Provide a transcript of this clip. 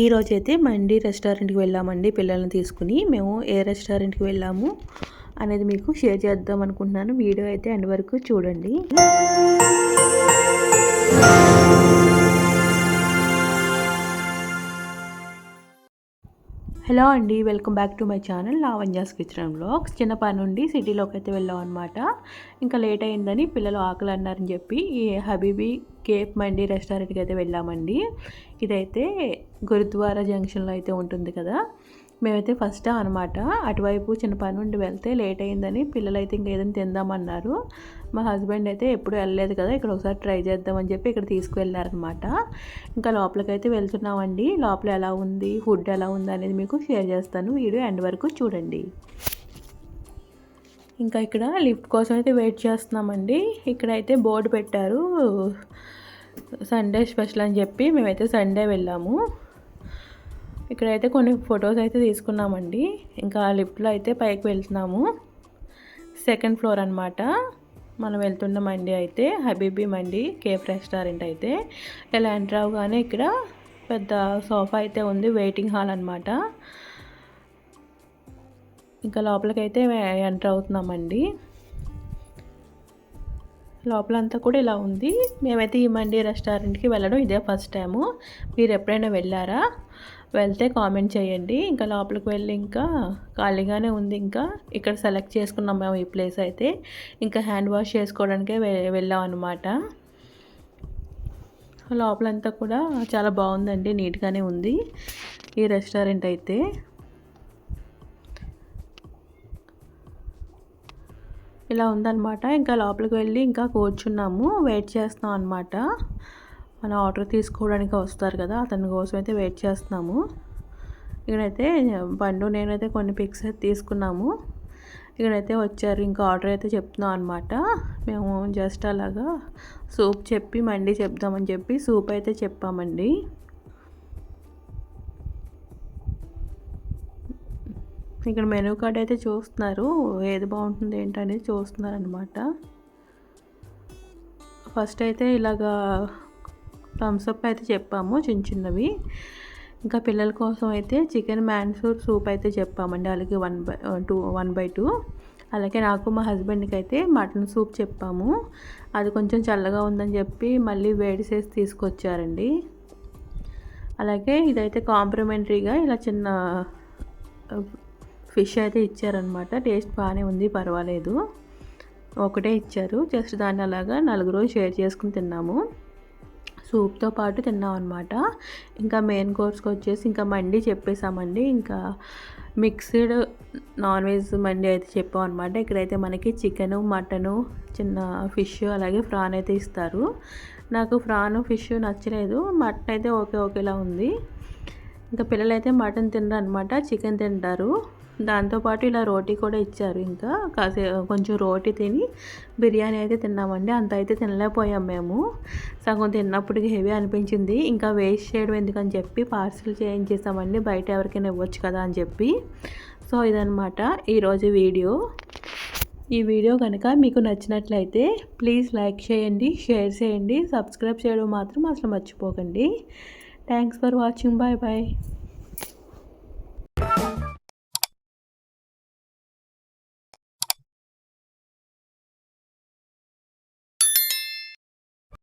ఈరోజు అయితే మండి రెస్టారెంట్కి వెళ్ళామండి పిల్లల్ని తీసుకుని. మేము ఏ రెస్టారెంట్కి వెళ్ళాము అనేది మీకు షేర్ చేద్దాం అనుకుంటున్నాను. వీడియో అయితే ఎండ్ వరకు చూడండి. హలో అండి welcome back to my channel Lavanya's kitchen blogs. చిన్న పని నుండి సిటీలోకి అయితే వెళ్ళాం అనమాట ఇంకా లేట్ అయిందని పిల్లలు ఆకలి అన్నారని చెప్పి ఈ హబీబీ కేఫ్ మండి రెస్టారెంట్కి అయితే వెళ్ళామండి. ఇదైతే గురుద్వారా జంక్షన్లో అయితే ఉంటుంది కదా. మేమైతే ఫస్ట్ అనమాట అటువైపు చిన్న పని నుండి వెళ్తే లేట్ అయిందని పిల్లలు అయితే ఇంకా ఏదైనా తిందామన్నారు. మా హస్బెండ్ అయితే ఎప్పుడు వెళ్ళలేదు కదా ఇక్కడ ఒకసారి ట్రై చేద్దామని చెప్పి ఇక్కడ తీసుకువెళ్ళారనమాట. ఇంకా లోపలికైతే వెళ్తున్నామండి. లోపల ఎలా ఉంది ఫుడ్ ఎలా ఉంది అనేది మీకు షేర్ చేస్తాను. వీడియో ఎండ్ వరకు చూడండి. ఇంకా ఇక్కడ లిఫ్ట్ కోసం అయితే వెయిట్ చేస్తున్నామండి. ఇక్కడైతే బోర్డు పెట్టారు. సండే స్పెషల్ అని చెప్పి మేమైతే సండే వెళ్ళాము. ఇక్కడైతే కొన్ని ఫొటోస్ అయితే తీసుకున్నామండి. ఇంకా లిఫ్ట్లో అయితే పైకి వెళ్తున్నాము. సెకండ్ ఫ్లోర్ అనమాట మనం వెళ్తున్న మండి అయితే హబీబీ మండి కేఫ్ రెస్టారెంట్ అయితే. ఇలా ఎంటర్ అవగానే ఇక్కడ పెద్ద సోఫా అయితే ఉంది వెయిటింగ్ హాల్ అనమాట ఇంకా లోపలికైతే ఎంటర్ అవుతున్నామండి. లోపలంతా కూడా ఇలా ఉంది. మేమైతే ఈ మండి రెస్టారెంట్కి వెళ్ళడం ఇదే ఫస్ట్ టైము. మీరు ఎప్పుడైనా వెళ్ళారా? వెళ్తే కామెంట్ చేయండి. ఇంకా లోపలికి వెళ్ళి ఇంకా ఖాళీగానే ఉంది. ఇంకా ఇక్కడ సెలెక్ట్ చేసుకున్నాం మేము ఈ ప్లేస్ అయితే. ఇంకా హ్యాండ్ వాష్ చేసుకోవడానికే వెళ్ళాం అనమాట లోపలంతా కూడా చాలా బాగుందండి. నీట్గానే ఉంది ఈ రెస్టారెంట్ అయితే. ఇలా ఉందన్నమాట. ఇంకా లోపలికి వెళ్ళి ఇంకా కూర్చున్నాము. వెయిట్ చేస్తాం అనమాట మన ఆర్డర్ తీసుకోవడానికి వస్తారు కదా అతని కోసం అయితే వెయిట్ చేస్తున్నాము. ఇక్కడైతే బండు నేనైతే కొన్ని పిక్స్ అయితే తీసుకున్నాము. ఇక్కడైతే వచ్చారు ఇంకా ఆర్డర్ అయితే చెప్తున్నాం అనమాట మేము జస్ట్ అలాగా సూప్ చెప్పి మండి చెప్దామని చెప్పి సూప్ అయితే చెప్పామండి. ఇక్కడ మెనూ కార్డ్ అయితే చూస్తున్నారు ఏది బాగుంటుంది ఏంటనేది చూస్తున్నారు అనమాట ఫస్ట్ అయితే ఇలాగా థమ్స్అప్ అయితే చెప్పాము చిన్న చిన్నవి. ఇంకా పిల్లల కోసం అయితే చికెన్ మ్యాన్సూర్ సూప్ అయితే చెప్పామండి అలాగే one by two one by two. అలాగే నాకు మా హస్బెండ్కి అయితే మటన్ సూప్ చెప్పాము. అది కొంచెం చల్లగా ఉందని చెప్పి మళ్ళీ వేడి చేసి తీసుకొచ్చారండి. అలాగే ఇదైతే కాంప్లిమెంటరీగా ఇలా చిన్న ఫిష్ అయితే ఇచ్చారనమాట టేస్ట్ బాగానే ఉంది పర్వాలేదు. ఒకటే ఇచ్చారు జస్ట్ దాన్ని అలాగా నలుగురు షేర్ చేసుకుని తిన్నాము. సూప్తో పాటు తిన్నాం అనమాట ఇంకా మెయిన్ కోర్స్కి వచ్చేసి ఇంకా మండి చెప్పేసామండి. ఇంకా మిక్స్డ్ నాన్ వెజ్ మండి అయితే చెప్పాం అనమాట ఇక్కడైతే మనకి చికెను మటను చిన్న ఫిష్ అలాగే ఫ్రాన్ అయితే ఇస్తారు. నాకు ఫ్రాన్ ఫిష్ నచ్చలేదు. మటన్ అయితే ఓకే ఓకేలా ఉంది. ఇంకా పిల్లలైతే మటన్ తినరు అనమాట చికెన్ తింటారు. దాంతోపాటు ఇలా రోటీ కూడా ఇచ్చారు ఇంకా. కాసే కొంచెం రోటీ తిని బిర్యానీ అయితే తిన్నామండి. అంత అయితే తినలేకపోయాం మేము. సగం తిన్నప్పటికి హెవీ అనిపించింది. ఇంకా వేస్ట్ చేయడం ఎందుకని చెప్పి పార్సిల్ చేయించేసామండి. బయట ఎవరికైనా ఇవ్వచ్చు కదా అని చెప్పి. సో ఇదనమాట ఈరోజు వీడియో. ఈ వీడియో కనుక మీకు నచ్చినట్లయితే ప్లీజ్ లైక్ చేయండి షేర్ చేయండి సబ్స్క్రైబ్ చేయడం మాత్రం అసలు మర్చిపోకండి. Thanks for watching. Bye bye.